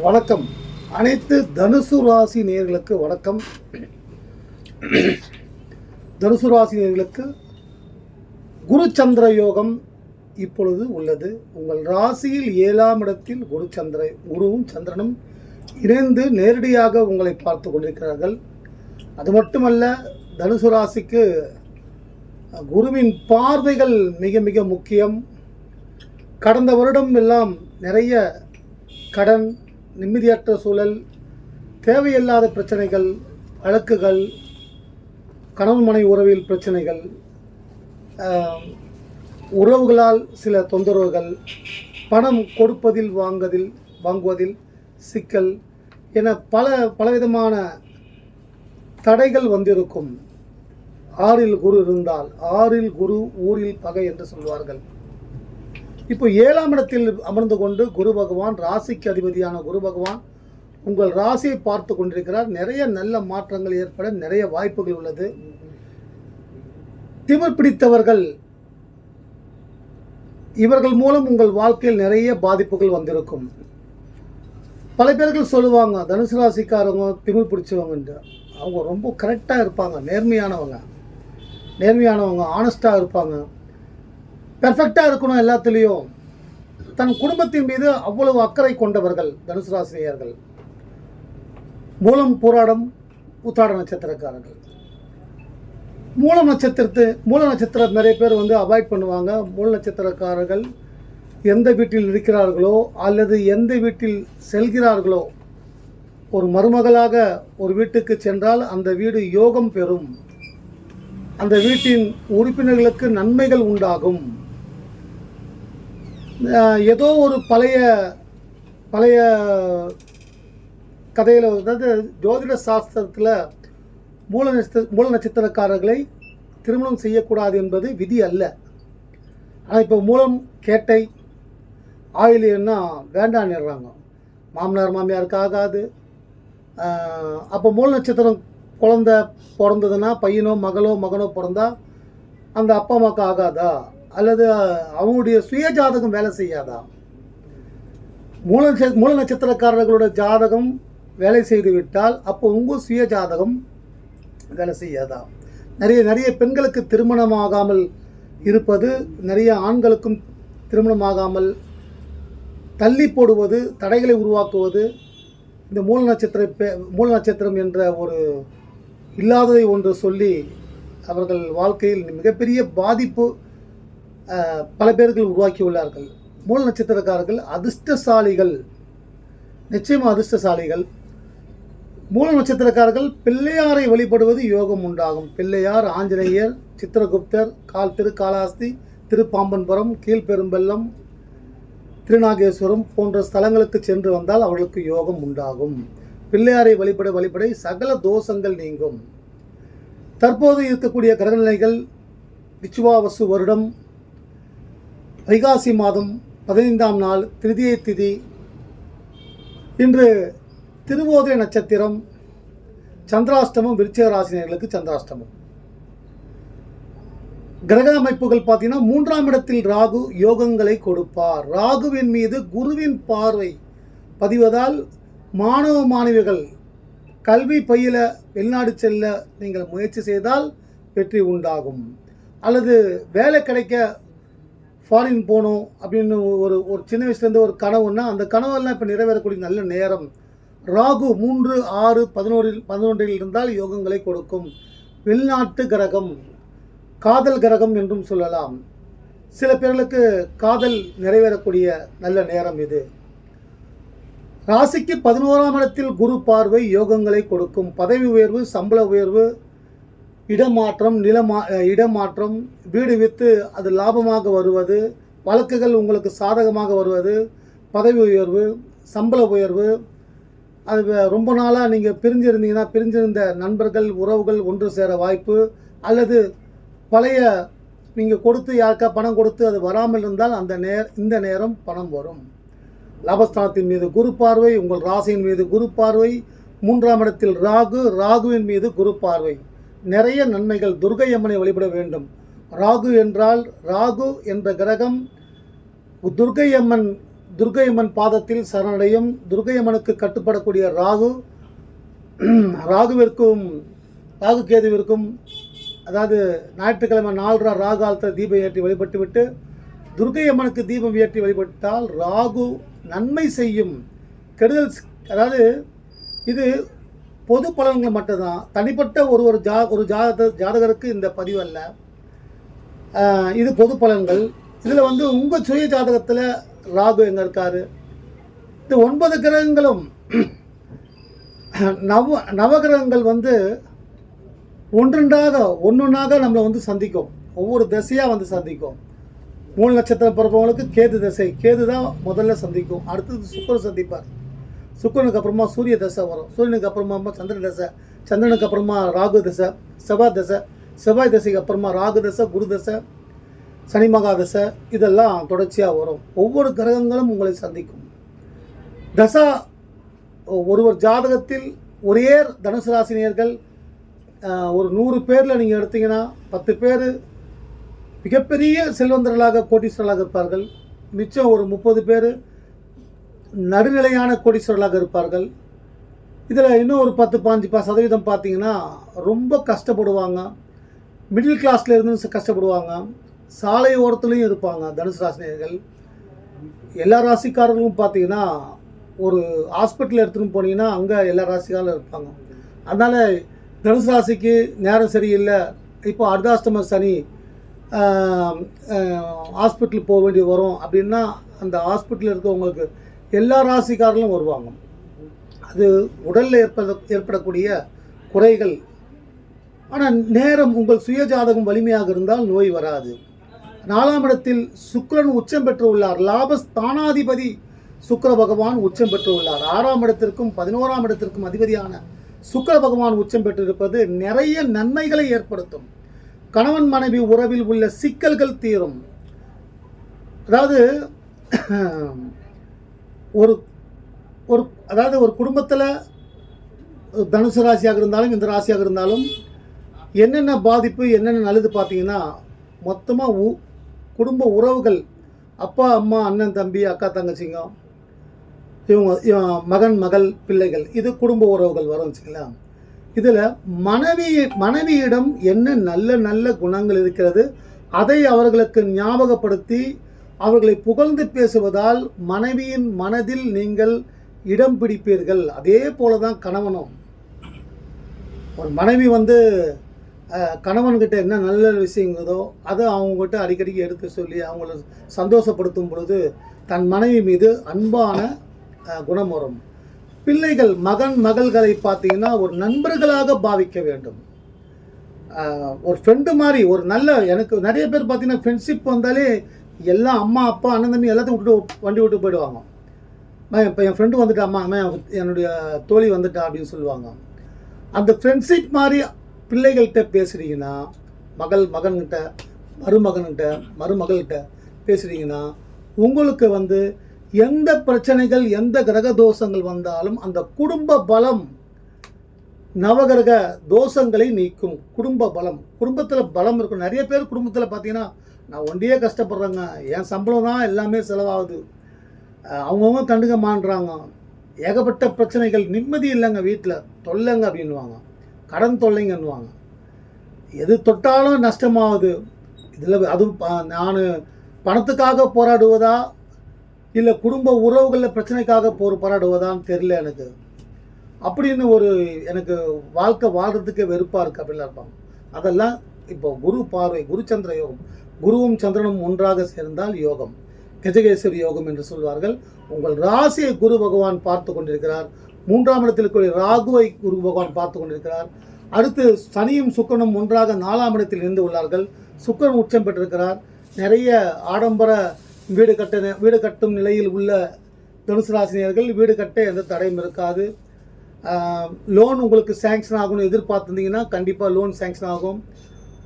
வணக்கம். அனைத்து தனுசு ராசி நேர்களுக்கு வணக்கம். தனுசு ராசி நேர்களுக்கு குரு சந்திர யோகம் இப்பொழுது உள்ளது. உங்கள் ராசியில் ஏழாம் இடத்தில் குரு சந்திர குருவும் சந்திரனும் இணைந்து நேரடியாக உங்களை பார்த்து கொண்டிருக்கிறார்கள். அது மட்டுமல்ல தனுசு ராசிக்கு குருவின் பார்வைகள் மிக மிக முக்கியம். கடந்த வருடம் எல்லாம் நிறைய கடன் நிம்மதியற்ற சூழல் தேவையில்லாத பிரச்சனைகள் வழக்குகள் கணவன் மனை உறவில் பிரச்சனைகள் உறவுகளால் சில தொந்தரவுகள் பணம் கொடுப்பதில் வாங்குவதில் வாங்குவதில் சிக்கல் என பல பலவிதமான தடைகள் வந்திருக்கும். ஆறில் குரு இருந்தால் ஆறில் குரு ஊரில் பகை என்று சொல்வார்கள். இப்போ ஏழாம் இடத்தில் அமர்ந்து கொண்டு குரு பகவான் ராசிக்கு அதிபதியான குரு பகவான் உங்கள் ராசியை பார்த்து கொண்டிருக்கிறார். நிறைய நல்ல மாற்றங்கள் ஏற்பட நிறைய வாய்ப்புகள் உள்ளது. திமிர் பிடித்தவர்கள் இவர்கள் மூலம் உங்கள் வாழ்க்கையில் நிறைய பாதிப்புகள் வந்திருக்கும். பல பேர்கள் சொல்லுவாங்க தனுசு ராசிக்காரவங்க திமிர் பிடிச்சவங்கன்ட்டு. அவங்க ரொம்ப கரெக்டாக இருப்பாங்க நேர்மையானவங்க. நேர்மையானவங்க ஆனஸ்ட்டாக இருப்பாங்க. பெர்ஃபெக்டாக இருக்கணும் எல்லாத்துலேயும். தன் குடும்பத்தின் மீது அவ்வளவு அக்கறை கொண்டவர்கள் தனுசு ராசினியர்கள். மூலம் போராடம் உத்தாட நட்சத்திரக்காரர்கள். மூல நட்சத்திரத்து மூல நட்சத்திரம் நிறைய பேர் வந்து அவாய்ட் பண்ணுவாங்க. மூல நட்சத்திரக்காரர்கள் எந்த வீட்டில் இருக்கிறார்களோ அல்லது எந்த வீட்டில் செல்கிறார்களோ ஒரு மருமகளாக ஒரு வீட்டுக்கு சென்றால் அந்த வீடு யோகம் பெறும். அந்த வீட்டின் உறுப்பினர்களுக்கு நன்மைகள் உண்டாகும். ஏதோ ஒரு பழைய பழைய கதையில் அதாவது ஜோதிட சாஸ்திரத்தில் மூல நட்சத்திர மூல நட்சத்திரக்காரர்களை திருமணம் செய்யக்கூடாது என்பது விதி அல்ல. ஆனால் இப்போ மூலம் கேட்டை ஆயிலியன்னா வேண்டான்னுறாங்க மாமனார் மாமியாருக்கு ஆகாது. அப்போ மூல நட்சத்திரம் குழந்த பிறந்ததுன்னா பையனோ மகளோ மகனோ பிறந்தா அந்த அப்பா அம்மாவுக்கு ஆகாதா? அல்லது அவங்களுடைய சுய ஜாதகம் வேலை செய்யாதா? மூல மூல நட்சத்திரக்காரர்களோட ஜாதகம் வேலை செய்து விட்டால் அப்போ உங்கள் சுய ஜாதகம் வேலை செய்யாதா? நிறைய நிறைய பெண்களுக்கு திருமணமாகாமல் இருப்பது நிறைய ஆண்களுக்கும் திருமணமாகாமல் தள்ளி போடுவது தடைகளை உருவாக்குவது இந்த மூல நட்சத்திர மூல நட்சத்திரம் என்ற ஒரு இல்லாததை ஒன்று சொல்லி அவர்கள் வாழ்க்கையில் மிகப்பெரிய பாதிப்பு பல பேர்கள் உருவாக்கியுள்ளார்கள் மூல நட்சத்திரக்காரர்கள் அதிர்ஷ்டசாலிகள். நிச்சயமாக அதிர்ஷ்டசாலிகள். மூல நட்சத்திரக்காரர்கள் பிள்ளையாரை வழிபடுவது யோகம் உண்டாகும். பிள்ளையார் ஆஞ்சநேயர் சித்திரகுப்தர் கால் திருக்காலாஸ்தி திருப்பாம்பன்புரம் கீழ்பெரும்பெல்லம் திருநாகேஸ்வரம் போன்ற ஸ்தலங்களுக்கு சென்று வந்தால் அவர்களுக்கு யோகம் உண்டாகும். பிள்ளையாரை வழிபட வழிபட சகல தோஷங்கள் நீங்கும். தற்போது இருக்கக்கூடிய கிரகநிலைகள் விச்சுவாவசு வருடம் வைகாசி மாதம் பதினைந்தாம் நாள் திருதியை திதி. இன்று திருவோதய நட்சத்திரம் சந்திராஷ்டமம் விருச்சிக ராசினியர்களுக்கு சந்திராஷ்டமம். கிரக அமைப்புகள் பார்த்தீங்கன்னா மூன்றாம் இடத்தில் ராகு யோகங்களை கொடுப்பார். ராகுவின் மீது குருவின் பார்வை பதிவதால் மாணவ மாணவிகள் கல்வி பயில வெளிநாடு செல்ல நீங்கள் முயற்சி செய்தால் வெற்றி உண்டாகும். அல்லது வேலை கிடைக்க ஃபாரின் போகணும் அப்படின்னு ஒரு ஒரு சின்ன வயசுலேருந்து ஒரு கனவுன்னா அந்த கனவெல்லாம் இப்போ நிறைவேறக்கூடிய நல்ல நேரம். ராகு மூன்று ஆறு பதினோரில் பதினொன்றில் இருந்தால் யோகங்களை கொடுக்கும். வெளிநாட்டு கிரகம் காதல் கிரகம் என்றும் சொல்லலாம். சில பேர்களுக்கு காதல் நிறைவேறக்கூடிய நல்ல நேரம் இது. ராசிக்கு பதினோராம் இடத்தில் குரு பார்வை யோகங்களை கொடுக்கும். பதவி உயர்வு சம்பள உயர்வு இடமாற்றம் நிலமா இடமாற்றம் வீடு விற்று அது லாபமாக வருவது வழக்குகள் உங்களுக்கு சாதகமாக வருவது பதவி உயர்வு சம்பள உயர்வு அது ரொம்ப நாளாக நீங்கள் பிரிஞ்சிருந்தீங்கன்னா பிரிஞ்சிருந்த நண்பர்கள் உறவுகள் ஒன்று சேர வாய்ப்பு அல்லது பழைய நீங்கள் கொடுத்து யாருக்கா பணம் கொடுத்து அது வராமல் இருந்தால் அந்த நே இந்த நேரம் பணம் வரும். லாபஸ்தானத்தின் மீது குரு பார்வை உங்கள் ராசியின் மீது குரு பார்வை மூன்றாம் இடத்தில் ராகு ராகுவின் மீது குரு பார்வை. நிறைய நன்மைகள் துர்கை அம்மனை வழிபட வேண்டும். ராகு என்றால் ராகு என்ற கிரகம் துர்கை அம்மன் துர்க்கையம்மன் பாதத்தில் சரணடையும். துர்க்கையம்மனுக்கு கட்டுப்படக்கூடிய ராகு ராகுவிற்கும் ராகு கேதுவிற்கும் அதாவது ஞாயிற்றுக்கிழமை நாலரை ராகு ஆழ்த்த தீபம் ஏற்றி வழிபட்டுவிட்டு துர்கை துர்க்கை அம்மனுக்கு தீபம் ஏற்றி வழிபட்டால் ராகு நன்மை செய்யும். கெடுதல் அதாவது இது பொது பலன்கள் மட்டும்தான். தனிப்பட்ட ஒரு ஒரு ஜா ஒரு ஜாத ஜாதகருக்கு இந்த பதிவு அல்ல. இது பொது பலன்கள். இதில் வந்து உங்கள் சுய ஜாதகத்தில் ராகு எங்கே இருக்காரு? இந்த ஒன்பது கிரகங்களும் நவ நவகிரகங்கள் வந்து ஒன்றொன்றாக ஒன்றொன்றாக நம்மளை வந்து சந்திக்கும். ஒவ்வொரு திசையாக வந்து சந்திக்கும். மூணு நட்சத்திரம் பிறப்பவங்களுக்கு கேது திசை. கேது தான் முதல்ல சந்திக்கும். அடுத்தது சுக்கரம் சந்திப்பார். சுக்கரனுக்கு அப்புறமா சூரிய தசை வரும். சூரியனுக்கு அப்புறமா சந்திர தசை சந்திரனுக்கு அப்புறமா ராகு தசை செவ்வாய் தசை செவ்வாய் தசைக்கு அப்புறமா ராகு தசை குரு தசை சனி மகா தசை இதெல்லாம் தொடர்ச்சியாக வரும். ஒவ்வொரு கிரகங்களும் உங்களை சந்திக்கும். தசா ஒருவர் ஜாதகத்தில் ஒரே தனுசு ராசினியர்கள் ஒரு நூறு பேரில் நீங்கள் எடுத்தீங்கன்னா பத்து பேர் மிகப்பெரிய செல்வந்தர்களாக கோட்டீஸ்வரர்களாக இருப்பார்கள். மிச்சம் ஒரு முப்பது பேர் நடுநிலையான கோடீஸ்வரர்களாக இருப்பார்கள். இதில் இன்னும் ஒரு பத்து பாஞ்சு ப சதவீதம் பார்த்தீங்கன்னா ரொம்ப கஷ்டப்படுவாங்க. மிடில் கிளாஸில் இருந்து கஷ்டப்படுவாங்க. சாலை ஓரத்துலேயும் இருப்பாங்க தனுசு ராசினியர்கள். எல்லா ராசிக்காரர்களும் பார்த்தீங்கன்னா ஒரு ஹாஸ்பிட்டல் எடுத்துன்னு போனீங்கன்னா அங்கே எல்லா ராசிக்காரும் இருப்பாங்க. அதனால் தனுசு ராசிக்கு நேரம் சரியில்லை. இப்போ அர்தாஷ்டம சனி ஹாஸ்பிட்டல் போக வேண்டி வரும் அப்படின்னா அந்த ஹாஸ்பிட்டலில் இருக்கவங்களுக்கு எல்லா ராசிக்காரர்களும் வருவாங்க. அது உடலில் ஏற்பட ஏற்படக்கூடிய குறைகள். ஆனால் நேரம் உங்கள் சுய ஜாதகம் வலிமையாக இருந்தால் நோய் வராது. நாலாம் இடத்தில் சுக்கரன் உச்சம் பெற்றுள்ளார். லாபஸ்தானாதிபதி சுக்கர பகவான் உச்சம் பெற்று உள்ளார் ஆறாம் இடத்திற்கும் பதினோராம் இடத்திற்கும் அதிபதியான சுக்கர பகவான் உச்சம் பெற்றிருப்பது நிறைய நன்மைகளை ஏற்படுத்தும். கணவன் மனைவி உறவில் உள்ள சிக்கல்கள் தீரும். அதாவது ஒரு ஒரு அதாவது ஒரு குடும்பத்தில் தனுசு ராசியாக இருந்தாலும் இந்த ராசியாக இருந்தாலும் என்னென்ன பாதிப்பு என்னென்ன நல்லது பார்த்தீங்கன்னா மொத்தமாக உ குடும்ப உறவுகள் அப்பா அம்மா அண்ணன் தம்பி அக்கா தங்கச்சிங்க இவங்க இவன் மகன் மகள் பிள்ளைகள் இது குடும்ப உறவுகள் வரும் வச்சுங்களா இதில் மனைவி மனைவியிடம் என்ன நல்ல நல்ல குணங்கள் இருக்கிறது அதை அவர்களுக்கு ஞாபகப்படுத்தி அவர்களை புகழ்ந்து பேசுவதால் மனைவியின் மனதில் நீங்கள் இடம் பிடிப்பீர்கள். அதே போல தான் கணவனும். ஒரு மனைவி வந்து கணவன்கிட்ட என்ன நல்ல விஷயங்களோ அதை அவங்ககிட்ட அடிக்கடிக்கு எடுத்து சொல்லி அவங்கள சந்தோஷப்படுத்தும் பொழுது தன் மனைவி மீது அன்பான குணம் வரும். பிள்ளைகள் மகன் மகள்களை பார்த்தீங்கன்னா ஒரு நண்பர்களாக பாவிக்க வேண்டும். ஒரு ஃப்ரெண்டு மாதிரி ஒரு நல்ல எனக்கு நிறைய பேர் பார்த்தீங்கன்னா ஃப்ரெண்ட்ஷிப் வந்தாலே எல்லாம் அம்மா அப்பா அண்ணன் தம்பி எல்லாத்தையும் விட்டுட்டு வண்டி விட்டு போயிடுவாங்க. அம்மா, இப்போ என் ஃப்ரெண்டு வந்துட்டாம்மா அம்மா அம்மா, என்னுடைய தோழி வந்துட்டா அப்படின்னு சொல்லுவாங்க. அந்த ஃப்ரெண்ட்ஷிப் மாதிரி பிள்ளைகள்கிட்ட பேசுகிறீங்கன்னா மகள் மகன்கிட்ட மருமகன்கிட்ட மருமகள்கிட்ட பேசுகிறீங்கன்னா உங்களுக்கு வந்து எந்த பிரச்சனைகள் எந்த கிரக தோஷங்கள் வந்தாலும் அந்த குடும்ப பலம் நவகிரக தோஷங்களை நீக்கும் குடும்ப பலம். குடும்பத்தில் பலம் இருக்கும். நிறைய பேர் குடும்பத்தில் பார்த்தீங்கன்னா நான் ஒண்டியே கஷ்டப்படுறேங்க. என் சம்பளம் தான் எல்லாமே செலவாகுது. அவங்கவுங்க கண்டுக்க மாட்றாங்க. ஏகப்பட்ட பிரச்சனைகள் நிம்மதி இல்லைங்க வீட்டில் தொல்லைங்க அப்படின்வாங்க கடன் தொல்லைங்கன்னுவாங்க. எது தொட்டாலும் நஷ்டமாகுது. இதில் அது நான் பணத்துக்காக போராடுவதா? இல்லை குடும்ப உறவுகளில் பிரச்சனைக்காக போர் போராடுவதான்னு தெரில எனக்கு. அப்படின்னு ஒரு எனக்கு வாழ்க்கை வாழ்கிறதுக்கே வெறுப்பாக இருக்குது அப்படிலாம் இருப்பாங்க அதெல்லாம் இப்போ குரு பார்வை குரு சந்திர யோகம் குருவும் சந்திரனும் ஒன்றாக சேர்ந்தால் யோகம். கஜகேஸ்வரி யோகம் என்று சொல்வார்கள். உங்கள் ராசியை குரு பகவான் பார்த்து கொண்டிருக்கிறார். மூன்றாம் இடத்தில் இருக்கக்கூடிய ராகுவை குரு பகவான் பார்த்து கொண்டிருக்கிறார். அடுத்து சனியும் சுக்கரனும் ஒன்றாக நாலாம் இடத்தில் இருந்து உள்ளார்கள். சுக்கரன் உச்சம் பெற்றிருக்கிறார். நிறைய ஆடம்பர வீடு கட்ட வீடு கட்டும் நிலையில் உள்ள தனுசு ராசினியர்கள் வீடு கட்ட எந்த தடையும் இருக்காது. லோன் உங்களுக்கு சேங்ஷன் ஆகும்னு எதிர்பார்த்துருந்தீங்கன்னா கண்டிப்பாக லோன் சேங்ஷன் ஆகும்.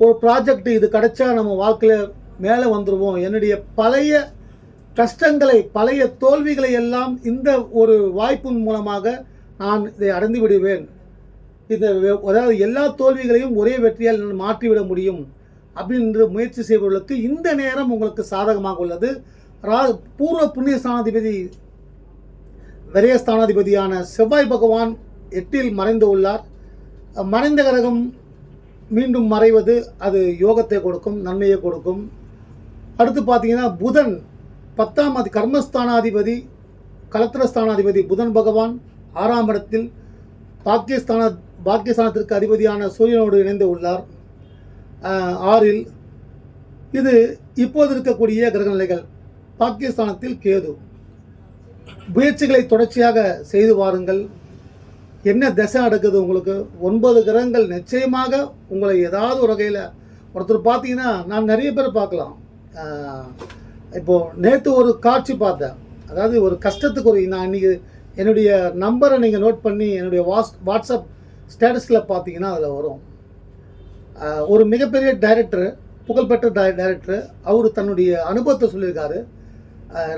ஒரு ப்ராஜெக்ட் இது கிடைச்சா நம்ம வாழ்க்கையில் மேலே வந்துடுவோம் என்னுடைய பழைய கஷ்டங்களை பழைய தோல்விகளை எல்லாம் இந்த ஒரு வாய்ப்பின் மூலமாக நான் இதை அடைந்து விடுவேன். இந்த அதாவது எல்லா தோல்விகளையும் ஒரே வெற்றியால் மாற்றிவிட முடியும் அப்படின்ற முயற்சி செய்பவர்களுக்கு இந்த நேரம் உங்களுக்கு சாதகமாக உள்ளது. ரா பூர்வ புண்ணிய ஸ்தானாதிபதி விரயஸ்தானாதிபதியான செவ்வாய் பகவான் எட்டில் மறைந்து உள்ளார். மறைந்த கிரகம் மீண்டும் மறைவது அது யோகத்தை கொடுக்கும் நன்மையை கொடுக்கும். அடுத்து பார்த்தீங்கன்னா புதன் பத்தாம் அதி கர்மஸ்தானாதிபதி கலத்திரஸ்தானாதிபதி புதன் பகவான் ஆறாம் இடத்தில் பாக்கியஸ்தான பாக்கியஸ்தானத்திற்கு அதிபதியான சூரியனோடு இணைந்து உள்ளார். ஆறில் இது இப்போது இருக்கக்கூடிய கிரக நிலைகள் பாக்கியஸ்தானத்தில் கேது. முயற்சிகளை தொடர்ச்சியாக செய்து வாருங்கள். என்ன திசை நடக்குது உங்களுக்கு? ஒன்பது கிரகங்கள் நிச்சயமாக உங்களை ஏதாவது ஒரு வகையில் ஒருத்தர் பார்த்தீங்கன்னா நான் நிறைய பேர் பார்க்கலாம். இப்போது நேற்று ஒரு காட்சி பார்த்தேன். அதாவது ஒரு கஷ்டத்துக்கு ஒரு நான் இன்னைக்கு என்னுடைய நம்பரை நீங்கள் நோட் பண்ணி என்னுடைய வாட்ஸ் வாட்ஸ்அப் ஸ்டேட்டஸில் பார்த்தீங்கன்னா அதில் வரும். ஒரு மிகப்பெரிய டைரக்டர் புகழ்பெற்ற டை டைரக்டர் அவர் தன்னுடைய அனுபவத்தை சொல்லியிருக்காரு.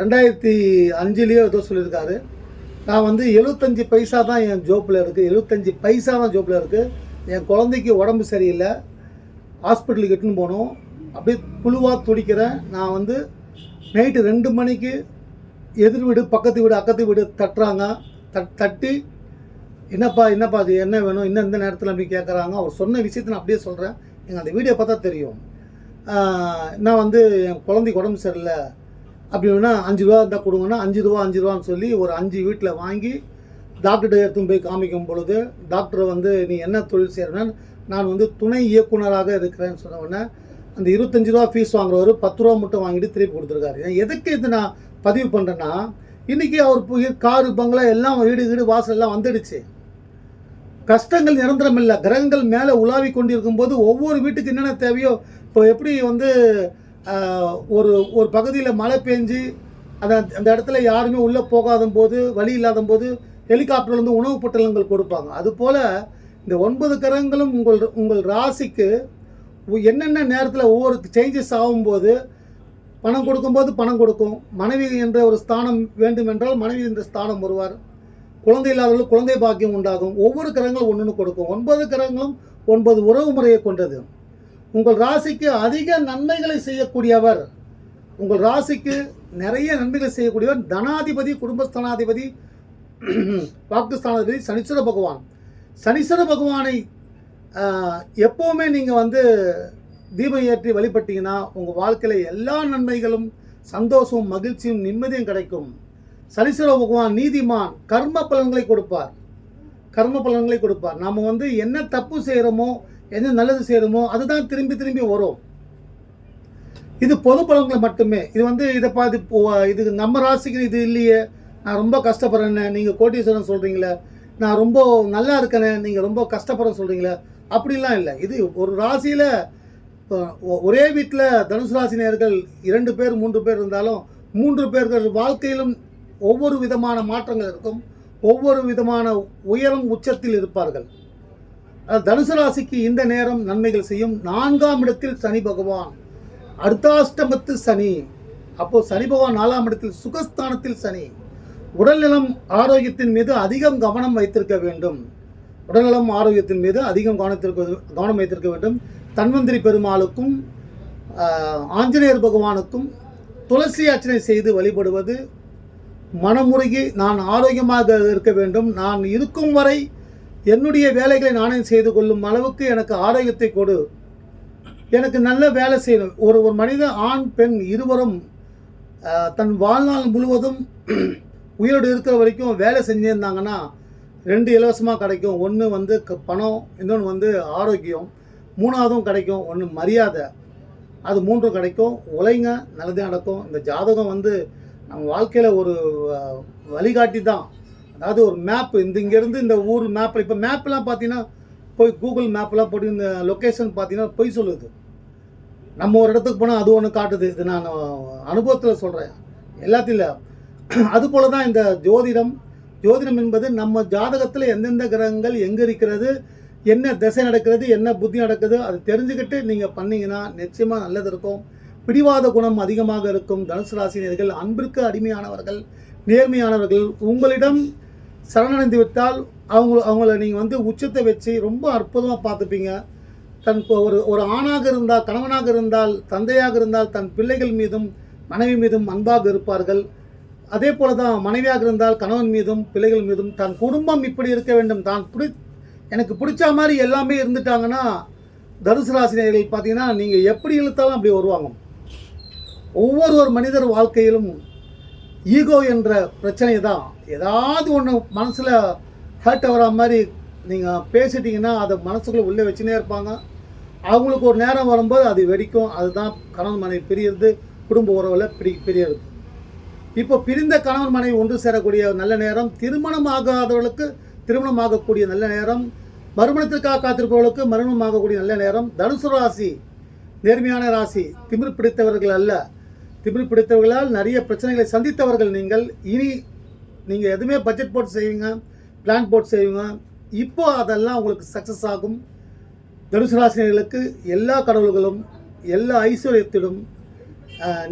ரெண்டாயிரத்தி அஞ்சுலேயோ ஏதோ சொல்லியிருக்காரு. நான் வந்து எழுபத்தஞ்சி பைசா தான் என் ஜோப்பில் இருக்குது எழுபத்தஞ்சி பைசா தான் ஜோப்பில் இருக்குது என் குழந்தைக்கு உடம்பு சரியில்லை. ஹாஸ்பிட்டலுக்கு எட்டுன்னு போனோம். அப்படியே புழுவாக துடிக்கிறேன். நான் வந்து நைட்டு ரெண்டு மணிக்கு எதிர் வீடு பக்கத்து வீடு அக்கத்து வீடு தட்டுறாங்க. தட் தட்டி என்னப்பா என்னப்பா அது என்ன வேணும்? இன்னும் இந்த நேரத்தில்? அப்படி கேட்குறாங்க அவர் சொன்ன விஷயத்தை நான் அப்படியே சொல்கிறேன் நீங்கள் அந்த வீடியோ பார்த்தா தெரியும். நான் வந்து என் குழந்தைக்கு உடம்பு சரியில்லை. அப்படின்னா அஞ்சு ரூபா இருந்தால் கொடுங்கன்னா அஞ்சு ரூபா அஞ்சு ரூபான்னு சொல்லி ஒரு அஞ்சு வீட்டில் வாங்கி டாக்டர்கிட்ட எடுத்துன்னு போய் காமிக்கும் பொழுது டாக்டரை வந்து நீ என்ன தொழில் செய்கிறேன்னு நான் வந்து துணை இயக்குனராக இருக்கிறேன்னு சொன்ன உடனே அந்த இருபத்தஞ்சு ரூபா ஃபீஸ் வாங்குறவர் பத்து ரூபா மட்டும் வாங்கிட்டு திருப்பி கொடுத்துருக்காரு. எதுக்கு இது நான் பதிவு பண்ணுறேன்னா இன்றைக்கி அவர் போய் காரு பங்களா எல்லாம் வீடு வீடு வாசல் எல்லாம் வந்துடுச்சு. கஷ்டங்கள் நிரந்தரம் இல்லை. கிரகங்கள் மேலே உலாவி கொண்டிருக்கும் போது ஒவ்வொரு வீட்டுக்கு என்னென்ன தேவையோ இப்போ எப்படி வந்து ஒரு ஒரு பகுதியில் மழை பெஞ்சு அந்த அந்த இடத்துல யாருமே உள்ளே போகாத போது வழி இல்லாத போது ஹெலிகாப்டர்லேருந்து உணவுப் பொட்டலங்கள் கொடுப்பாங்க. அதுபோல் இந்த ஒன்பது கிரகங்களும் உங்கள் உங்கள் ராசிக்கு என்னென்ன நேரத்தில் ஒவ்வொரு சேஞ்சஸ் ஆகும்போது பணம் கொடுக்கும்போது பணம் கொடுக்கும். மனைவி என்ற ஒரு ஸ்தானம் வேண்டும் என்றால் மனைவி என்ற ஸ்தானம் வருவார். குழந்தை இல்லாதவர்களுக்கு குழந்தை பாக்கியம் உண்டாகும். ஒவ்வொரு கிரகங்களும் ஒன்று கொடுக்கும். ஒன்பது கிரகங்களும் ஒன்பது உறவு முறையை கொண்டது. உங்கள் ராசிக்கு அதிக நன்மைகளை செய்யக்கூடியவர் உங்கள் ராசிக்கு நிறைய நன்மைகளை செய்யக்கூடியவர் தனாதிபதி குடும்பஸ்தானாதிபதி வாக்குஸ்தானாதிபதி சனீஸ்வர பகவான். சனீஸ்வர பகவானை எப்போவுமே நீங்கள் வந்து தீபம் ஏற்றி வழிபட்டீங்கன்னா உங்கள் வாழ்க்கையில் எல்லா நன்மைகளும் சந்தோஷமும் மகிழ்ச்சியும் நிம்மதியும் கிடைக்கும். சனீஸ்வர பகவான் நீதிமான் கர்ம பலன்களை கொடுப்பார். கர்ம பலன்களை கொடுப்பார். நாம் வந்து என்ன தப்பு செய்கிறோமோ என்ன நல்லது செய்கிறோமோ அதுதான் திரும்பி திரும்பி வரும். இது பொது பலன்களை மட்டுமே. இது வந்து இதை பார்த்து இப்போ இது நம்ம ராசிக்கு இது இல்லையே. நான் ரொம்ப கஷ்டப்படுறேன்னு நீங்கள் கோட்டீஸ்வரன் சொல்கிறீங்களே நான் ரொம்ப நல்லா இருக்கேனே நீங்கள் ரொம்ப கஷ்டப்படுறேன்னு சொல்கிறீங்களே அப்படிலாம் இல்லை. இது ஒரு ராசியில் ஒரே வீட்டில் தனுசு ராசினியர்கள் இரண்டு பேர் மூன்று பேர் இருந்தாலும் மூன்று பேர்கள் வாழ்க்கையிலும் ஒவ்வொரு விதமான மாற்றங்கள் இருக்கும். ஒவ்வொரு விதமான உயரம் உச்சத்தில் இருப்பார்கள். தனுசு ராசிக்கு இந்த நேரம் நன்மைகள் செய்யும். நான்காம் இடத்தில் சனி பகவான் அர்த்தாஷ்டமத்து சனி. அப்போ சனி பகவான் நாலாம் இடத்தில் சுகஸ்தானத்தில் சனி. உடல்நலம் ஆரோக்கியத்தின் மீது அதிகம் கவனம் வைத்திருக்க வேண்டும். உடல்நலம் ஆரோக்கியத்தின் மீது அதிகம் கவனத்திற்கு கவனம் வைத்திருக்க வேண்டும். தன்வந்திரி பெருமாளுக்கும் ஆஞ்சநேயர் பகவானுக்கும் துளசி அர்ச்சனை செய்து வழிபடுவது மனமுருகி நான் ஆரோக்கியமாக இருக்க வேண்டும். நான் இருக்கும் வரை என்னுடைய வேலைகளை நானே செய்து கொள்ளும் அளவுக்கு எனக்கு ஆரோக்கியத்தை கொடு. எனக்கு நல்ல வேலை செய்யணும் ஒரு ஒரு மனிதன் ஆண் பெண் இருவரும் தன் வாழ்நாள் முழுவதும் உயிரோடு இருக்கிற வரைக்கும் வேலை செஞ்சுருந்தாங்கன்னா ரெண்டு இலவசமாக கிடைக்கும். ஒன்று வந்து க- பணம் இன்னொன்று வந்து ஆரோக்கியம். மூணாவதும் கிடைக்கும். ஒன்று மரியாதை. அது மூன்றும் கிடைக்கும். உழைங்க நல்லதே நடக்கும். இந்த ஜாதகம் வந்து நம்ம வாழ்க்கையில் ஒரு வழிகாட்டி தான் அதாவது ஒரு மேப் இந்த இங்கேருந்து இந்த ஊர் மேப்பில் இப்போ மேப்லாம் பார்த்தீங்கன்னா போய் கூகுள் மேப்லாம் போட்டு இந்த லொக்கேஷன் பார்த்தீங்கன்னா பொய் சொல்லுது. நம்ம ஒரு இடத்துக்கு போனால் அது ஒன்று காட்டுது. இது நான் அனுபவத்தில் சொல்கிறேன் எல்லாத்தையும் இல்லை. அதுபோல தான் இந்த ஜோதிடம். ஜோதிடம் என்பது நம்ம ஜாதகத்தில் எந்தெந்த கிரகங்கள் எங்கே இருக்கிறது என்ன திசை நடக்கிறது என்ன புத்தி நடக்குது அது தெரிஞ்சுக்கிட்டு நீங்கள் பண்ணீங்கன்னா நிச்சயமாக நல்லது இருக்கும். பிடிவாத குணம் அதிகமாக இருக்கும். தனுசு ராசினியர்கள் அன்பிற்கு அடிமையானவர்கள் நேர்மையானவர்கள். உங்களிடம் சரணடைந்து விட்டால் அவங்க அவங்கள நீங்கள் வந்து உச்சத்தை வச்சு ரொம்ப அற்புதமாக பார்த்துப்பீங்க. தன் ஒரு ஒரு ஆணாக இருந்தால் கணவனாக இருந்தால் தந்தையாக இருந்தால் தன் பிள்ளைகள் மீதும் மனைவி மீதும் அன்பாக இருப்பார்கள். அதே போல தான் மனைவியாக இருந்தால் கணவன் மீதும் பிள்ளைகள் மீதும் தன் குடும்பம் இப்படி இருக்க வேண்டும். தான் பிடி எனக்கு பிடிச்ச மாதிரி எல்லாமே இருந்துட்டாங்கன்னா தனுசு ராசினியர்கள் பார்த்தீங்கன்னா நீங்கள் எப்படி இழுத்தாலும் அப்படி வருவாங்க. ஒவ்வொரு ஒரு மனிதர் வாழ்க்கையிலும் ஈகோ என்ற பிரச்சனை தான் ஏதாவது ஒன்று மனசில் ஹர்ட் ஆகிற மாதிரி நீங்கள் பேசிட்டிங்கன்னா அதை மனசுக்குள்ளே உள்ளே வச்சுனே இருப்பாங்க. அவங்களுக்கு ஒரு நேரம் வரும்போது அது வெடிக்கும். அதுதான் கணவன் மனைவி பிரியறது குடும்ப உறவில் பிரி பிரியறது. இப்போ பிரிந்த கணவன் மனைவி ஒன்று சேரக்கூடிய நல்ல நேரம் திருமணம் ஆகாதவர்களுக்கு திருமணம் ஆகக்கூடிய நல்ல நேரம் மறுமணத்திற்காக காத்திருப்பவர்களுக்கு மறுமணம் ஆகக்கூடிய நல்ல நேரம் தனுசு ராசி நேர்மையான ராசி திமிர் பிடித்தவர்கள் அல்ல. திமிர் பிடித்தவர்களால் நிறைய பிரச்சனைகளை சந்தித்தவர்கள் நீங்கள். இனி நீங்கள் எதுவுமே பட்ஜெட் போட்டு செய்வீங்க பிளான் போட்டு செய்வீங்க இப்போ அதெல்லாம் உங்களுக்கு சக்ஸஸ் ஆகும். தனுசு ராசினியர்களுக்கு எல்லா கடவுள்களும் எல்லா ஐஸ்வர்யத்திலும்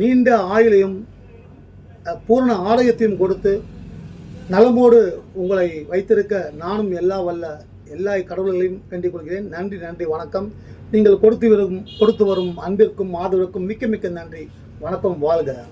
நீண்ட ஆயுளையும் பூர்ண பூரண ஆரோக்கியத்தையும் கொடுத்து நலமோடு உங்களை வைத்திருக்க நானும் எல்லா வல்ல எல்லா கடவுள்களையும் வேண்டிக் கொள்கிறேன். நன்றி நன்றி வணக்கம். நீங்கள் கொடுத்து வரும் கொடுத்து வரும் அன்பிற்கும் ஆதரவுக்கும் மிக்க மிக்க நன்றி. வணக்கம் வாழ்க.